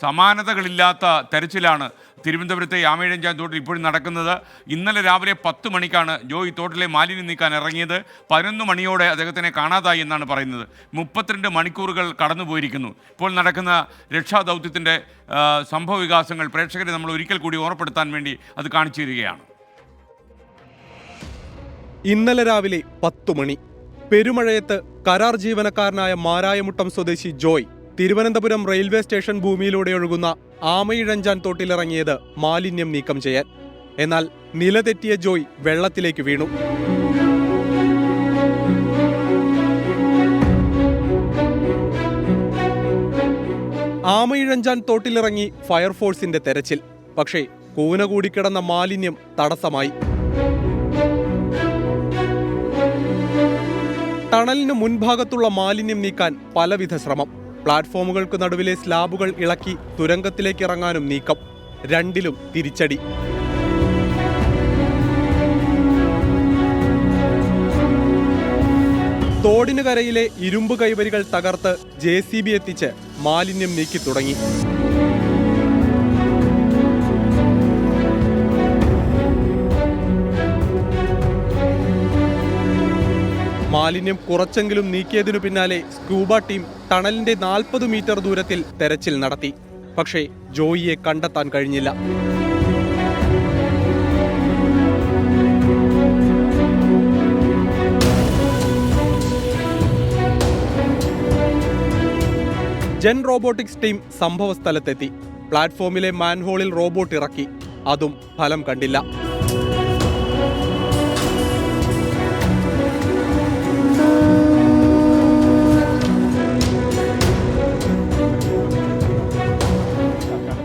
സമാനതകളില്ലാത്ത തെരച്ചിലാണ് തിരുവനന്തപുരത്തെ ആമേഴഞ്ചാൻ തോട്ടിൽ ഇപ്പോഴും നടക്കുന്നത്. ഇന്നലെ രാവിലെ പത്ത് മണിക്കാണ് ജോയി തോട്ടിലെ മാലിന്യം നീക്കാൻ ഇറങ്ങിയത്. പതിനൊന്ന് മണിയോടെ അദ്ദേഹത്തിനെ കാണാതായി എന്നാണ് പറയുന്നത്. മുപ്പത്തിരണ്ട് മണിക്കൂറുകൾ കടന്നുപോയിരിക്കുന്നു. ഇപ്പോൾ നടക്കുന്ന രക്ഷാദൗത്യത്തിന്റെ സംഭവ വികാസങ്ങൾ പ്രേക്ഷകരെ നമ്മൾ ഒരിക്കൽ കൂടി ഓർമ്മപ്പെടുത്താൻ വേണ്ടി അത് കാണിച്ചു തരികയാണ്. ഇന്നലെ രാവിലെ പത്തു മണി. പെരുമഴയത്ത് കരാർ ജീവനക്കാരനായ മാരായമുട്ടം സ്വദേശി ജോയ് തിരുവനന്തപുരം റെയിൽവേ സ്റ്റേഷൻ ഭൂമിയിലൂടെ ഒഴുകുന്ന ആമയിഴഞ്ചാൻ തോട്ടിലിറങ്ങിയത് മാലിന്യം നീക്കം ചെയ്യാൻ. എന്നാൽ നിലതെറ്റിയ ജോയ് വെള്ളത്തിലേക്ക് വീണു. ആമയിഴഞ്ചാൻ തോട്ടിലിറങ്ങി ഫയർഫോഴ്സിന്റെ തെരച്ചിൽ. പക്ഷേ കൂന കൂടിക്കിടന്ന മാലിന്യം തടസ്സമായി. ടണലിന് മുൻഭാഗത്തുള്ള മാലിന്യം നീക്കാൻ പലവിധ ശ്രമം. പ്ലാറ്റ്ഫോമുകൾക്ക് നടുവിലെ സ്ലാബുകൾ ഇളക്കി തുരങ്കത്തിലേക്ക് ഇറങ്ങാനും നീക്കം. രണ്ടിലും തിരിച്ചടി. തോടിന് കരയിലെ ഇരുമ്പ് കൈവരികൾ തകർത്ത് ജെ സി ബി എത്തിച്ച് മാലിന്യം നീക്കി തുടങ്ങി. മാലിന്യം കുറച്ചെങ്കിലും നീക്കിയതിനു പിന്നാലെ സ്കൂബ ടീം ടണലിന്റെ നാൽപ്പത് മീറ്റർ ദൂരത്തിൽ തെരച്ചിൽ നടത്തി. പക്ഷേ ജോയിയെ കണ്ടെത്താൻ കഴിഞ്ഞില്ല. ജെൻ റോബോട്ടിക്സ് ടീം സംഭവസ്ഥലത്തെത്തി. പ്ലാറ്റ്ഫോമിലെ മാൻഹോളിൽ റോബോട്ട് ഇറക്കി. അതും ഫലം കണ്ടില്ല.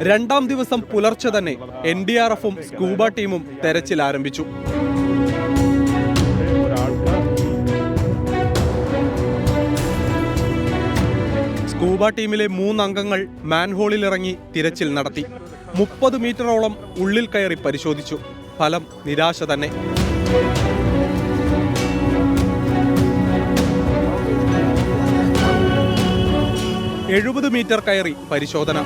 രണ്ടാം ദിവസം പുലർച്ചെ തന്നെ എൻ ഡി ആർ എഫും സ്കൂബ ടീമും തെരച്ചിൽ ആരംഭിച്ചു. സ്കൂബ ടീമിലെ മൂന്നംഗങ്ങൾ മാൻഹോളിൽ ഇറങ്ങി തിരച്ചിൽ നടത്തി. മുപ്പത് മീറ്ററോളം ഉള്ളിൽ കയറി പരിശോധിച്ചു. ഫലം നിരാശ തന്നെ. എഴുപത് മീറ്റർ കയറി പരിശോധന.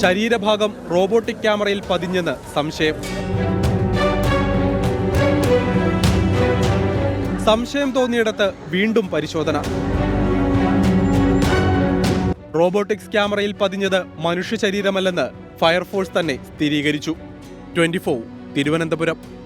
ശരീരഭാഗം റോബോട്ടിക് ക്യാമറയിൽ പതിഞ്ഞെന്ന് സംശയം. സംശയം തോന്നിയിടത്ത് വീണ്ടും പരിശോധന. റോബോട്ടിക്സ് ക്യാമറയിൽ പതിഞ്ഞത് മനുഷ്യ ശരീരമല്ലെന്ന് ഫയർഫോഴ്സ് തന്നെ സ്ഥിരീകരിച്ചു. ട്വന്റി തിരുവനന്തപുരം.